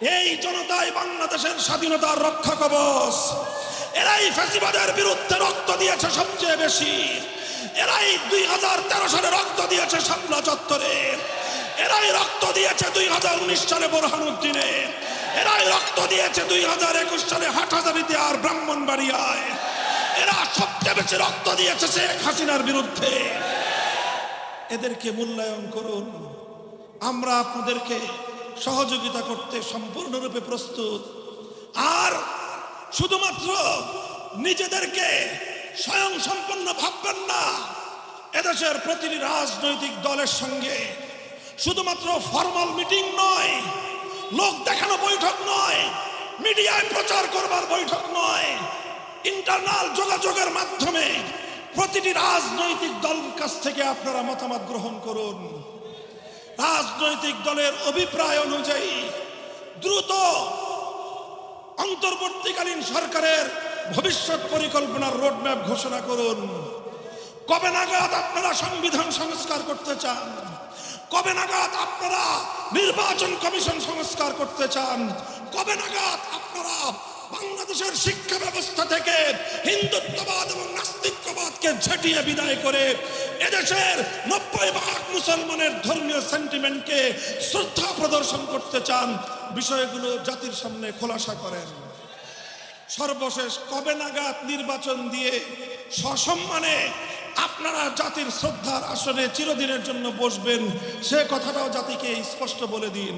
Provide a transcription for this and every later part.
এই জনতাই বাংলাদেশের স্বাধীনতার রক্ষা কবচ। এরাই ফ্যাসিবাদের বিরুদ্ধে রক্ত দিয়েছে সবচেয়ে বেশি। এরাই দুই হাজার তেরো সালে রক্ত দিয়েছে শাপলা চত্বরে। এরাই রক্ত দিয়েছে দুই হাজার উনিশ সালে বোরহানুদ্দিনে এরাই রক্ত দিয়েছে দুই হাজার একুশ সালে হাটহাজারিতে আর ব্রাহ্মণবাড়িয়ায়। এরা সবচেয়ে বেশি রক্ত দিয়েছে শেখ হাসিনার বিরুদ্ধে। এদেরকে মূল্যায়ন করুন। আমরা আপনাদেরকে সহযোগিতা করতে সম্পূর্ণরূপে প্রস্তুত। আর শুধুমাত্র নিজেদেরকে স্বয়ং সম্পন্ন ভাববেন না, এদেশের প্রতিটি রাজনৈতিক দলের সঙ্গে শুধুমাত্র ফর্মাল মিটিং নয়, লোক দেখানো বৈঠক নয়, মিডিয়ায় প্রচার করবার বৈঠক নয়, ইন্টারনাল যোগাযোগের মাধ্যমে প্রতিটি রাজনৈতিক দল কাছ থেকে আপনারা মতামত গ্রহণ করুন। রাজনৈতিক দলের অভিপ্রায় অনুযায়ী দ্রুত অন্তর্বর্তীকালীন সরকারের ভবিষ্যৎ পরিকল্পনার রোডম্যাপ ঘোষণা করুন। কবে নাগাদ আপনারা সংবিধান সংস্কার করতে চান? কবে নাগাদ আপনারা নির্বাচন কমিশন সংস্কার করতে চান? কবে নাগাদ আপনারা বাংলাদেশের শিক্ষা ব্যবস্থা থেকে হিন্দুত্ববাদ এবং নাস্তিক্যবাদকে ঝাঁটিয়ে বিদায় করে এদেশের নব্বই ভাগ মুসলমানের ধর্মীয় সেন্টিমেন্টকে শ্রদ্ধা প্রদর্শন করতে চান, বিষয়গুলো জাতির সামনে খোলাসা করেন। সর্বশেষ কবে নাগাদ নির্বাচন দিয়ে সসম্মানে আপনারা জাতির শ্রদ্ধার আসনে চিরদিনের জন্য বসবেন, সে কথাটাও জাতিকে স্পষ্ট বলে দিন।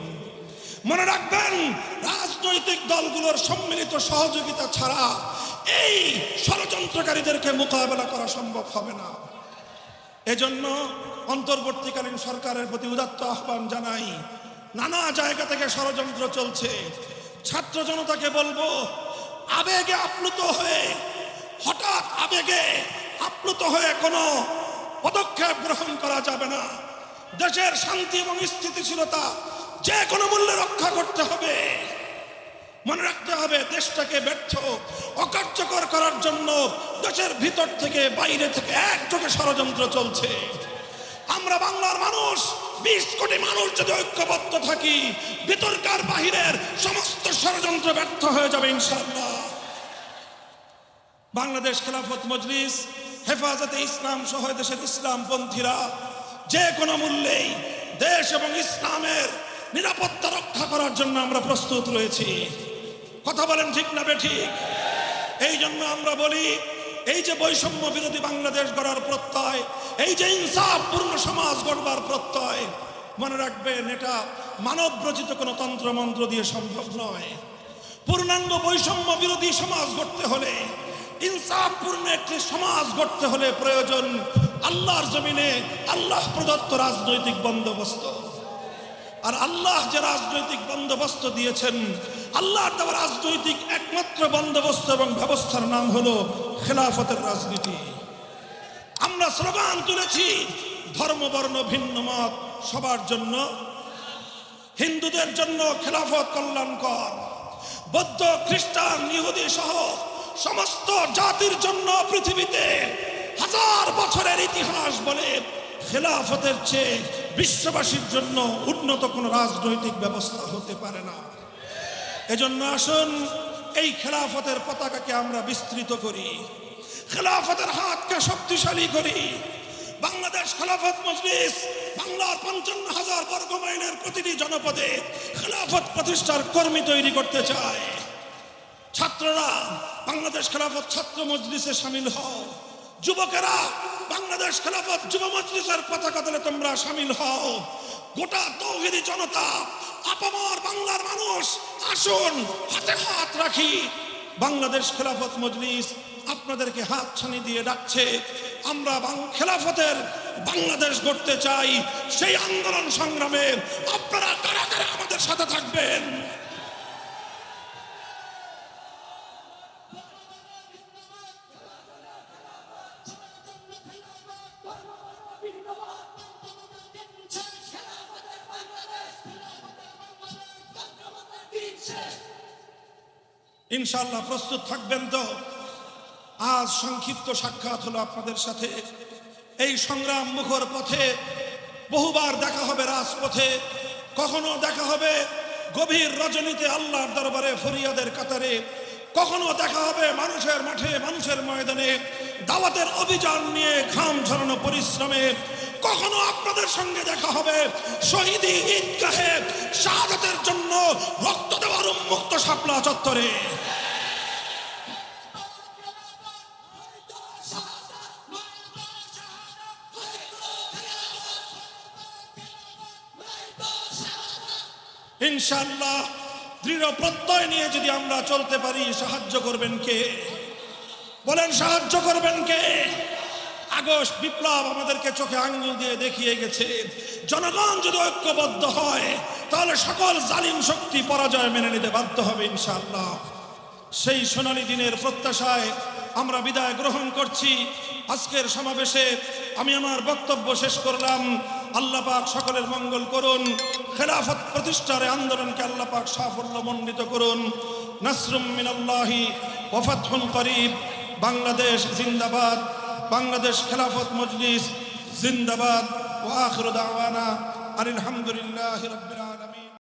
মনে রাখবেন, রাজনৈতিক দলগুলোর সম্মিলিত সহযোগিতা ছাড়া এই ষড়যন্ত্রকারীদেরকে মোকাবেলা করা সম্ভব হবে না। এজন্য অন্তর্বর্তীকালীন সরকারের প্রতি উদাত্ত আহ্বান জানাই, নানা জায়গা থেকে ষড়যন্ত্র চলছে। ছাত্র জনতাকে বলব, আবেগে আপ্লুত হয়ে, হঠাৎ আবেগে আপ্লুত হয়ে কোনো পদক্ষেপ গ্রহণ করা যাবে না। দেশের শান্তি এবং স্থিতিশীলতা যে কোনো মূল্যে রক্ষা করতে হবে। মনে রাখতে হবে, দেশটাকে ব্যর্থ, অকার্যকর করার জন্য দেশের ভিতর থেকে, বাইরে থেকে একযোগে ষড়যন্ত্র চলছে। আমরা বাংলার মানুষ, বিশ কোটি মানুষ যদি ঐক্যবদ্ধ থাকি, ভিতরকার বাহিরের সমস্ত ষড়যন্ত্র ব্যর্থ হয়ে যাবে ইনশাআল্লাহ। বাংলাদেশ খেলাফত মজলিস, হেফাজতে ইসলাম সহ দেশের ইসলামপন্থীরা যে কোনো মূল্যেই দেশ এবং ইসলামের নিরাপত্তা রক্ষা করার জন্য আমরা প্রস্তুত রয়েছি। কথা বলেন ঠিক না বেঠিক? এই জন্য আমরা বলি, এই যে বৈষম্য বিরোধী বাংলাদেশ গড়ার প্রত্যয়, এই যে ইনসাফপূর্ণ সমাজ গড়বার প্রত্যয়, মনে রাখবেন এটা মানব রচিত কোনো তন্ত্রমন্ত্র দিয়ে সম্ভব নয়। পূর্ণাঙ্গ বৈষম্য বিরোধী সমাজ গড়তে হলে, ইনসাফপূর্ণ একটি সমাজ গড়তে হলে প্রয়োজন আল্লাহর জমিনে আল্লাহ প্রদত্ত রাজনৈতিক বন্দোবস্ত। আর আল্লাহ যে রাজনৈতিক বন্দোবস্ত দিয়েছেন আল্লাহর দেওয়া রাজনৈতিক একমাত্র বন্দোবস্ত এবং ব্যবস্থার নাম হলো খেলাফতের রাজনীতি। আমরা স্লোগান তুলেছি, ধর্ম, বর্ণ, ভিন্ন মত, সবার জন্য। হিন্দুদের জন্য খেলাফত কল্যাণকর। বৌদ্ধ, খ্রিস্টান, ইহুদি সহ সমস্ত জাতির জন্য পৃথিবীতে হাজার বছরের ইতিহাস বলে খেলাফতের চেয়ে বিশ্ববাসীর জন্য উন্নত কোনো রাজনৈতিক ব্যবস্থা হতে পারে না। এজন্য আসুন, এই খেলাফতের পতাকাকে আমরা বিস্তৃত করি। খেলাফতের হাতকে শক্তিশালী করি। বাংলাদেশ খেলাফত মজলিস বাংলার পঞ্চান্ন হাজার বর্গ মাইলের প্রতিটি জনপদে খেলাফত প্রতিষ্ঠার কর্মী তৈরি করতে চায়। ছাত্ররা, বাংলাদেশ খেলাফত ছাত্র মজলিসে সামিল হও। যুবকেরা, বাংলাদেশ খেলাফত যুব মজলিসের পতাকা দলে তোমরা সামিল হও। গোটা তৌহিদি জনতা, আপামর বাংলার মানুষ, আসুন, হাতে হাত রাখি। বাংলাদেশ খেলাফত মজলিস আপনাদেরকে হাত ছানি দিয়ে ডাকছে, আমরা খেলাফতের বাংলাদেশ গড়তে চাই। সেই আন্দোলন সংগ্রামে আপনারা কারা কারা আমাদের সাথে থাকবেন? ইনশাল্লাহ প্রস্তুত থাকবেন তো। আজ সংক্ষিপ্ত সাক্ষাৎ হলো আপনাদের সাথে। এই সংগ্রাম মুখর পথে বহুবার দেখা হবে রাজপথে। কখনো দেখা হবে গভীর রজনীতে আল্লাহর দরবারে ফরিয়াদের কাতারে। কখনো দেখা হবে মানুষের মাঠে, মানুষের ময়দানে দাওয়াতের অভিযান নিয়ে ঘাম ঝরানো পরিশ্রমে। কখনো আপনাদের সঙ্গে দেখা হবে শহীদি ঈদগাহে শাহাদাতের জন্য রক্ত শাপলা চত্বরে। ইনশাল্লাহ দৃঢ় প্রত্যয় নিয়ে যদি আমরা চলতে পারি, সাহায্য করবেন কে? বলেন, সাহায্য করবেন কে? আগস্ট বিপ্লব আমাদেরকে চোখে আঙ্গুল দিয়ে দেখিয়ে গেছে। জনগণ যদি ঐক্যবদ্ধ হয়, তাহলে সকল জালিম শক্তি পরাজয় মেনে নিতে বাধ্য হবে ইনশাআল্লাহ। সেই সোনালী দিনের প্রত্যাশায় আমরা বিদায় গ্রহণ করছি। আজকের সমাবেশে আমি আমার বক্তব্য শেষ করলাম। আল্লাহ পাক সকলের মঙ্গল করুন। খেলাফত প্রতিষ্ঠার আন্দোলনকে আল্লাহ পাক সাফল্য মণ্ডিত করুন। নাসরুম মিনাল্লাহি ওয়াফাতহুন করিব। বাংলাদেশ জিন্দাবাদ। বাংলাদেশ খেলাফত মজলিস জিন্দাবাদ ও আখর দাওয়ানা আলহামদুলিল্লাহি আলামিন।